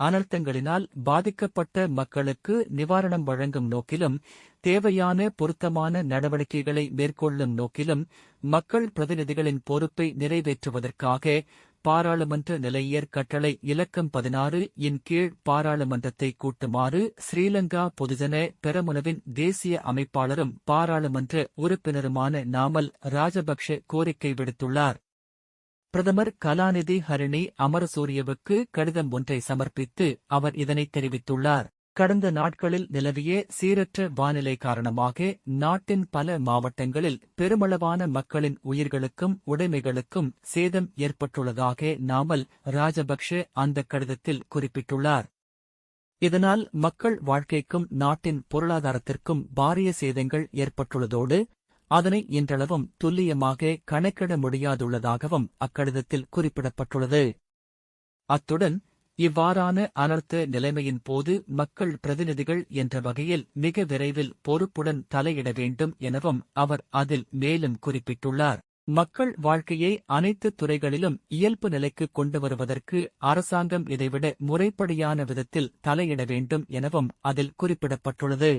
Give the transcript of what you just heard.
அனர்த்தங்களினால் பாதிக்கப்பட்ட மக்களுக்கு நிவாரணம் வழங்கும் நோக்கிலும் தேவையான பொருத்தமான நடவடிக்கைகளை மேற்கொள்ளும் நோக்கிலும் மக்கள் பிரதிநிதிகளின் பொறுப்பை நிறைவேற்றுவதற்காக பாராளுமன்ற நிலையர் கட்டளை இலக்கம் பதினாறு இன் கீழ் பாராளுமன்றத்தை கூட்டுமாறு ஸ்ரீலங்கா பொதுஜன பெரமுனவின் தேசிய அமைப்பாளரும் பாராளுமன்ற உறுப்பினருமான நாமல் ராஜபக்ஷ கோரிக்கை விடுத்துள்ளார். பிரதமர் கலாநிதி ஹரிணி அமரசூரியவுக்கு கடிதம் ஒன்றை சமர்ப்பித்து அவர் இதனை தெரிவித்துள்ளார். கடந்த நாட்களில் நிலவிய சீரற்ற வானிலை காரணமாக நாட்டின் பல மாவட்டங்களில் பெருமளவான மக்களின் உயிர்களுக்கும் உடைமைகளுக்கும் சேதம் ஏற்பட்டுள்ளதாக நாமல் ராஜபக்ஷ அந்த கடிதத்தில் குறிப்பிட்டுள்ளார். இதனால் மக்கள் வாழ்க்கைக்கும் நாட்டின் பொருளாதாரத்திற்கும் பாரிய சேதங்கள் ஏற்பட்டுள்ளதோடு அதனை இன்றளவும் துல்லியமாக கணக்கிட முடியாதுள்ளதாகவும் அக்கடிதத்தில் குறிப்பிடப்பட்டுள்ளது. அத்துடன் இவ்வாறான அனர்த்த நிலைமையின் போது மக்கள் பிரதிநிதிகள் என்ற வகையில் மிக விரைவில் பொறுப்புடன் தலையிட வேண்டும் எனவும் அவர் அதில் மேலும் குறிப்பிட்டுள்ளார். மக்கள் வாழ்க்கையை அனைத்து துறைகளிலும் இயல்பு நிலைக்கு கொண்டு வருவதற்கு அரசாங்கம் இதைவிட முறைப்படியான விதத்தில் தலையிட வேண்டும் எனவும் அதில் குறிப்பிடப்பட்டுள்ளது.